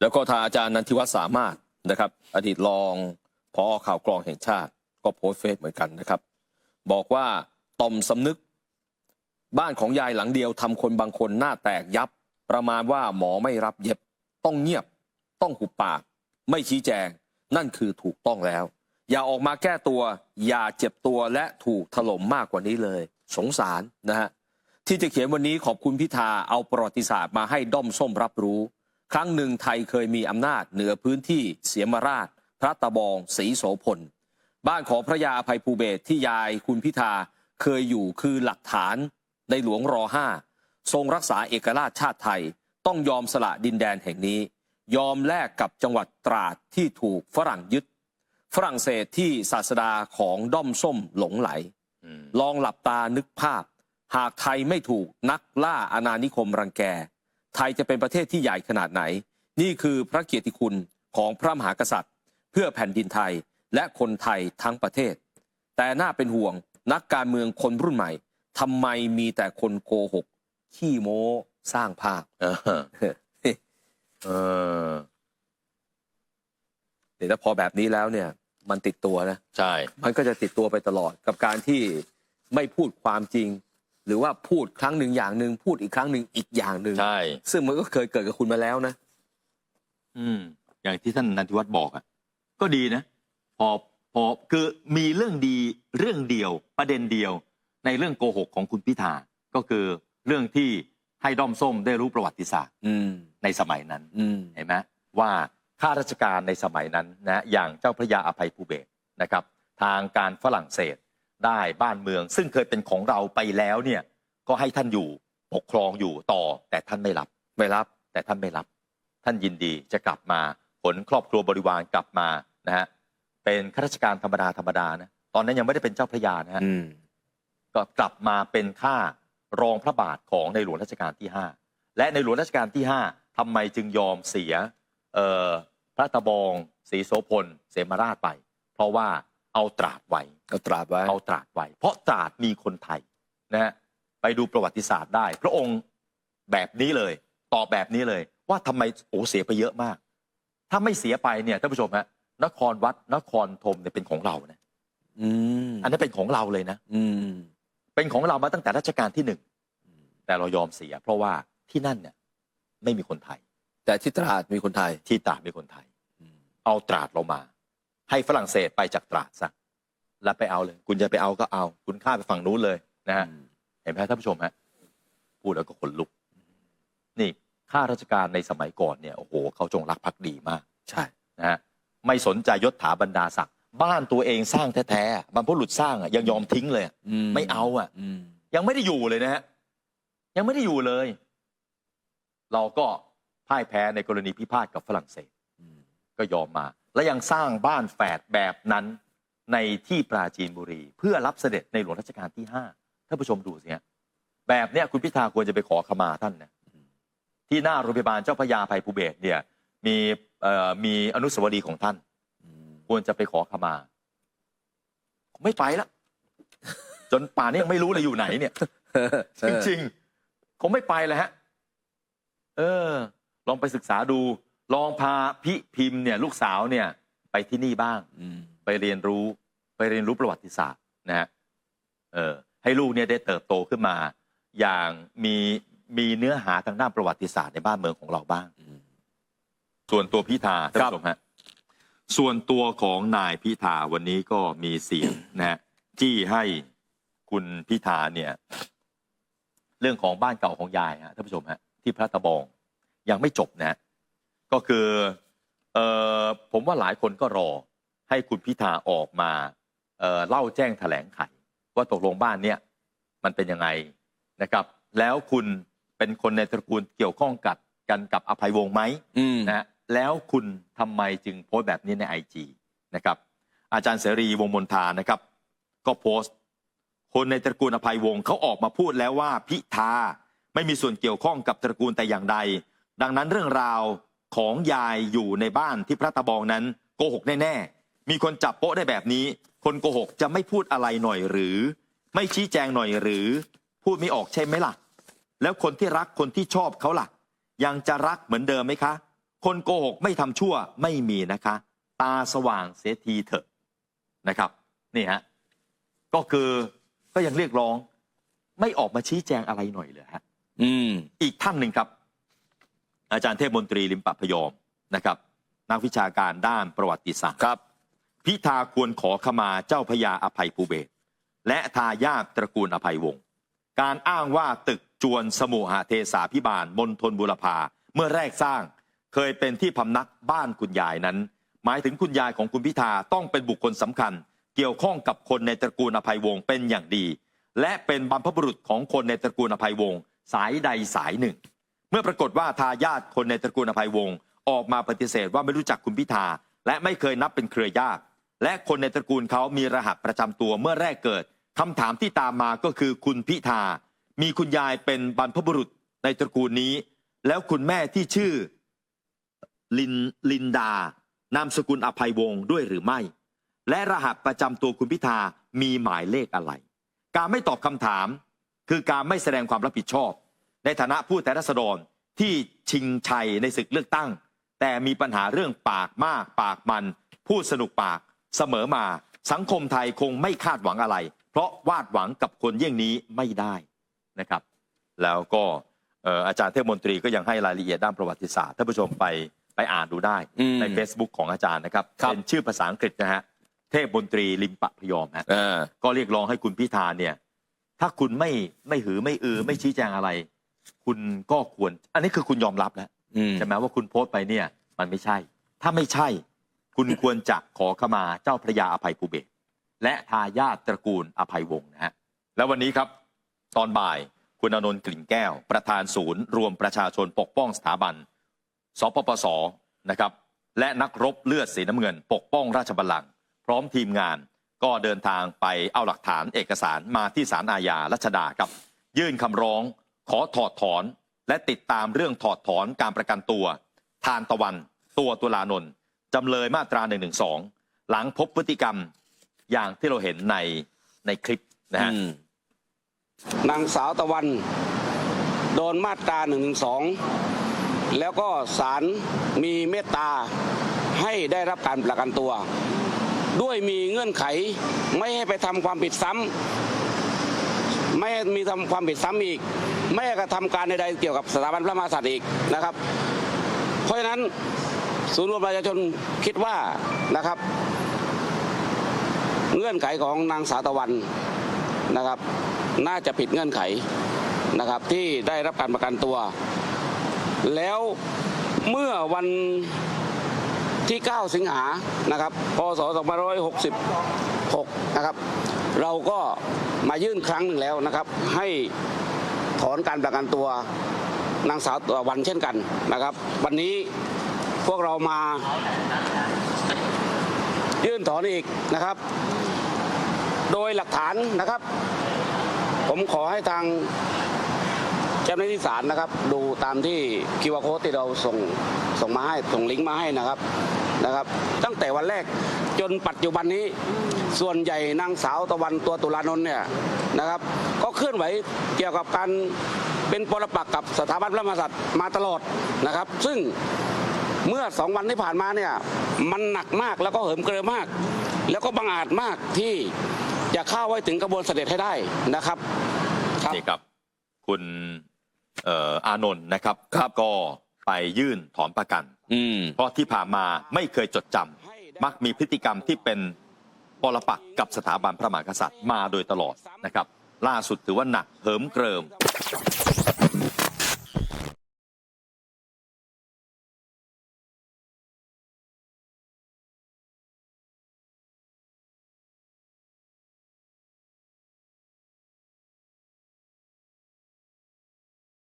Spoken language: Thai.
แล้วก็ทางอาจารย์นันทิวัฒน์สามารถนะครับ อดีตรองพอข่าวกรองแห่งชาติ ก็โพสต์เฟซเหมือนกันนะครับ บอกว่าต่อมสำนึก บ้านของยายหลังเดียวทำคนบางคนหน้าแตกยับ ประมาณว่าหมอไม่รับเย็บต้องเงียบ ต้องหุบปาก ไม่ชี้แจง นั่นคือถูกต้องแล้ว อย่าออกมาแก้ตัว อย่าเจ็บตัวและถูกถล่มมากกว่านี้เลย สงสารนะฮะที่จะเขียนวันนี้ขอบคุณพิธาเอาประวัติศาสตร์มาให้ด้อมส้มรับรู้ ครั้งหนึ่งไทยเคยมีอำนาจเหนือพื้นที่เสียมราช พระตะบองศรีโสพล บ้านของพระยาอภัยภูเบศรที่ยายคุณพิธาเคยอยู่คือหลักฐานในหลวงรอห้าทรงรักษาเอกราชชาติไทยต้องยอมสละดินแดนแห่งนี้ ยอมแลกกับจังหวัดตราดที่ถูกฝรั่งยึด ฝรั่งเศสที่ศาสดาของด้อมส้มหลงไหลอืมลองหลับตานึกภาพ หากไทยไม่ถูกนักล่าอาณานิคมรังแก ไทยจะเป็นประเทศที่ใหญ่ขนาดไหน นี่คือพระเกียรติคุณของพระมหากษัตริย์ เพื่อแผ่นดินไทยและคนไทยทั้งประเทศ แต่น่าเป็นห่วงนักการเมืองคนรุ่นใหม่ทำไมมีแต่คนโกหก ขี้โม้สร้างภาพเออเออเดี๋ยวถ้าพอแบบนี้แล้วเนี่ย มันติดตัวนะ ใช่ มันก็จะติดตัวไปตลอดกับการที่ไม่พูดความจริง หรือว่าพูดครั้งหนึ่งอย่างหนึ่งพูดอีกครั้งหนึ่งอีกอย่างหนึ่งใช่ ซึ่งมันก็เคยเกิดกับคุณมาแล้วนะ อืม อย่างที่ท่านนันทิวัฒน์บอกอะ ก็ดีนะ พอพอคือมีเรื่องดีเรื่องเดียวประเด็นเดียว ในเรื่องโกหกของคุณพิธาก็คือเรื่องที่ให้ด้อมส้มได้รู้ประวัติศาสตร์อืม ในสมัยนั้นอืม เห็นไหมว่าข้าราชการในสมัยนั้นนะอย่างเจ้าพระยาอภัยภูเบศรนะครับ ทางการฝรั่งเศส ได้บ้านเมือง ซึ่งเคยเป็นของเราไปแล้วเนี่ยก็ให้ท่านอยู่ปกครองอยู่ต่อ แต่ท่านไม่รับไม่รับ แต่ท่านไม่รับ ท่านยินดีจะกลับมาผลครอบครัวบริวารกลับมานะฮะเป็นข้าราชการธรรมดาธรรมดานะตอนนั้นยังไม่ได้เป็นเจ้าพระยานะฮะอืมก็กลับมาเป็นข้ารองพระบาทของในหลวงรัชกาลที่ 5 และในหลวงรัชกาลที่ 5ทำไมจึงยอมเสียเอ่อพระตะบองศรีโสพล เสมราชไป เพราะว่า เอาตราดไว้ก็ตราบไว้ เอาตราดไว้ เพราะตราดมีคนไทยนะฮะไปดูประวัติศาสตร์ได้ พระองค์แบบนี้เลย ตอบแบบนี้เลย ว่าทำไมโอ้เสียไปเยอะมาก ถ้าไม่เสียไปเนี่ยท่านผู้ชมฮะนครวัดนครธมเนี่ยเป็นของเรานะอืมอันนั้นเป็นของเราเลยนะ อืมเป็นของเรามาตั้งแต่รัชกาลที่หนึ่งแต่เรายอมเสีย เพราะว่าที่นั่นเนี่ย ไม่มีคนไทย แต่ที่ตราดมีคนไทยที่ตราดมีคนไทยอืมเอาตราดเรามา ให้ฝรั่งเศสไปจากตราดซะแล้วไปเอาเลย คุณจะไปเอาก็เอา คุณข้ามไปฝั่งนู้นเลยนะฮะเห็นไหมท่านผู้ชมฮะพูดแล้วก็ขนลุก นี่ข้าราชการในสมัยก่อนเนี่ยโอ้โหเขาจงรักภักดีมาก ใช่นะฮะไม่สนใจยศถาบรรดาศักดิ์บ้านตัวเองสร้างแท้ๆบรรพบุรุษสร้างอะยังยอมทิ้งเลยอะอืไม่เอาอะอืมยังไม่ได้อยู่เลยนะฮะยังไม่ได้อยู่เลย เราก็พ่ายแพ้ในกรณีพิพาทกับฝรั่งเศสอืม ก็ยอมมา และยังสร้างบ้านแฝดแบบนั้นในที่ปราจีนบุรี เพื่อรับเสด็จในหลวงรัชกาลที่ห้าท่านผู้ชมดูสิฮะแบบเนี้ยคุณพิธาควรจะไปขอขมาท่านนะที่หน้าโรงพยาบาลเจ้าพระยาภัยภูเบศรเนี่ยมีเอ่อมีอนุสาวรีย์ของท่านอืมควรจะไปขอขมา ไม่ไปละจนป่านนี้ยังไม่รู้เลยอยู่ไหนเนี่ยจริงๆคงไม่ไปเลยฮะ เออ ลองไปศึกษาดู ลองพาพิพิมพ์เนี่ยลูกสาวเนี่ยไปที่นี่บ้างอืมไปเรียนรู้ไปเรียนรู้ประวัติศาสตร์นะฮะเออให้ลูกเนี่ยได้เติบโตขึ้นมา อย่างมีมีเนื้อหาทางด้านประวัติศาสตร์ในบ้านเมืองของเราบ้างอืมส่วนตัวพิธาท่านครับผู้ชมฮะส่วนตัวของนายพิธาวันนี้ก็มีเสียงนะฮะจี้ให้คุณพิธาเนี่ย เรื่องของบ้านเก่าของยายฮะท่านผู้ชมฮะที่พระตะบองยังไม่จบนะฮะ ก็คือเออผมว่าหลายคนก็รอให้คุณพิธาออกมาเอ่อเล่าแจ้งแถลงไขว่าตกลงบ้านเนี่ยมันเป็นยังไงนะครับ แล้วคุณเป็นคนในตระกูลเกี่ยวข้องกับกันกับอภัยวงศ์ไหมอืมนะฮะแล้วคุณทำไมจึงโพสต์แบบนี้ในไอจีนะครับ อาจารย์เสรีวงศ์มนทานะครับ ก็โพสต์ คนในตระกูลอภัยวงศ์เขาออกมาพูดแล้วว่าพิธาไม่มีส่วนเกี่ยวข้องกับตระกูลแต่อย่างใด ดังนั้นเรื่องราว ของยายอยู่ในบ้านที่พระตะบองนั้นโกหกแน่ๆ มีคนจับโป๊ะได้แบบนี้ คนโกหกจะไม่พูดอะไรหน่อยหรือ ไม่ชี้แจงหน่อยหรือ พูดไม่ออกใช่ไหมล่ะ แล้วคนที่รักคนที่ชอบเขาล่ะ ยังจะรักเหมือนเดิมไหมคะ คนโกหกไม่ทำชั่วไม่มีนะคะ ตาสว่างเสียทีเถอะนะครับนี่ฮะก็คือก็ยังเรียกร้อง ไม่ออกมาชี้แจงอะไรหน่อยเลยฮะ อืม อีกท่านหนึ่งครับ อาจารย์เทพมนตรีลิมปะพยอมนะครับ นักวิชาการด้านประวัติศาสตร์ครับ พิธาควรขอขมาเจ้าพญาอภัยภูเบศรและทายาทตระกูลอภัยวงศ์การอ้างว่าตึกจวนสมุหเทสาพิบาลมณฑลบุรพาเมื่อแรกสร้าง เคยเป็นที่พำนักบ้านคุณยายนั้น หมายถึงคุณยายของคุณพิธาต้องเป็นบุคคลสำคัญ เกี่ยวข้องกับคนในตระกูลอภัยวงศ์เป็นอย่างดี และเป็นบรรพบุรุษของคนในตระกูลอภัยวงศ์สายใดสายหนึ่ง เมื่อปรากฏว่าทายาทคนในตระกูลอภัยวงศ์ออกมาปฏิเสธว่าไม่รู้จักคุณพิธา และไม่เคยนับเป็นเครือญาติและคนในตระกูลเขามีรหัสประจำตัวเมื่อแรกเกิดคำถามที่ตามมาก็คือคุณพิธา มีคุณยายเป็นบรรพบุรุษในตระกูลนี้ แล้วคุณแม่ที่ชื่อลินลินดานามสกุลอภัยวงศ์ด้วยหรือไม่ และรหัสประจำตัวคุณพิธามีหมายเลขอะไร การไม่ตอบคำถาม คือการไม่แสดงความรับผิดชอบ ในฐานะผู้แทนราษฎรที่ชิงชัยในศึกเลือกตั้ง แต่มีปัญหาเรื่องปากมากปากมัน พูดสนุกปากเสมอมา สังคมไทยคงไม่คาดหวังอะไร เพราะวาดหวังกับคนเยี่ยงนี้ไม่ได้นะครับ แล้วก็เอ่ออาจารย์เทพมนตรีก็ยังให้รายละเอียดด้านประวัติศาสตร์ท่านผู้ชมไปไปอ่านดูได้อืมใน Facebook ของอาจารย์นะครับครับเป็นชื่อภาษาอังกฤษนะฮะเทพมนตรีลิมปะพยอมฮะเออก็เรียกร้องให้คุณพิธาเนี่ย ถ้าคุณไม่ไม่หือไม่อือไม่ชี้แจงอะไร คุณก็ควร อันนี้คือคุณยอมรับแล้วอืม ใช่ไหมว่าคุณโพสต์ไปเนี่ย มันไม่ใช่ ถ้าไม่ใช่ คุณควรจะขอขมาเจ้าพระยาอภัยภูเบศรและทายาทตระกูลอภัยวงศ์นะฮะแล้ววันนี้ครับ ตอนบ่ายคุณอานนท์กลิ่นแก้ว ประธานศูนย์ รวมประชาชนปกป้องสถาบัน สปปสนะครับ และนักรบเลือดสีน้ำเงิน ปกป้องราชบัลลังก์พร้อมทีมงาน ก็เดินทางไปเอาหลักฐานเอกสารมาที่ศาลอาญารัชดาครับ ยื่นคำร้อง ขอถอดถอนและติดตามเรื่องถอดถอนการประกันตัว ทานตะวัน ตัวตุลานนท์จำเลยมาตรา1นึหลังพบพฤติกรรมอย่างที่เราเห็นในในคลิปนะฮะนางสาวตะวัน โดนมาตรา1นึแล้วก็ศาลมีเมตตาให้ได้รับการประกันตัว ด้วยมีเงื่อนไขไม่ให้ไปทำความผิดซ้ำไม่ให้มีทำความผิดซ้ำอีก ไม่กระทำการใดๆเกี่ยวกับสถาบันพระมหากษัตริย์อีกนะครับ เพราะฉะนั้นศูนย์รวมประชาชนคิดว่านะครับ เงื่อนไขของนางสาตะวันนะครับ น่าจะผิดเงื่อนไขนะครับที่ได้รับการประกันตัว แล้วเมื่อวันที่ 9 สิงหานะครับพศ2566 นะครับ เราก็มายื่นครั้งหนึ่งแล้วนะครับให้ ถอนการประกันตัวนางสาวตะวันเช่นกันนะครับ วันนี้พวกเรามา ยื่นถอนอีกนะครับ โดยหลักฐานนะครับ ผมขอให้ทางเจ้าหน้าที่ศาลนะครับ ดูตามที่คิวอาร์โค้ดที่เราส่งส่งมาให้ส่งลิงก์มาให้นะครับ นะครับ ตั้งแต่วันแรกจนปัจจุบันนี้ส่วนใหญ่นางสาวตะวันตัวตุลานนท์เนี่ยนะครับก็เคลื่อนไหวเกี่ยวกับการเป็นปรปักษ์กับสถาบันพระมหากษัตริย์มาตลอดนะครับ ซึ่งเมื่อสองวันที่ผ่านมาเนี่ยมันหนักมากแล้วก็เหิมเกริมมาก แล้วก็บังอาจมากที่จะเข้าไว้ถึงกระบวนเสด็จให้ได้นะครับครับนี่ครับ คุณเอ่ออานนท์นะครับครับก็ไปยื่นถอนประกัน อืมเพราะที่ผ่านมาไม่เคยจดจำมักมีพฤติกรรมที่เป็นปรปักษ์กับสถาบันพระมหากษัตริย์มาโดยตลอดนะครับ ล่าสุดถือว่าหนักเหิมเกริม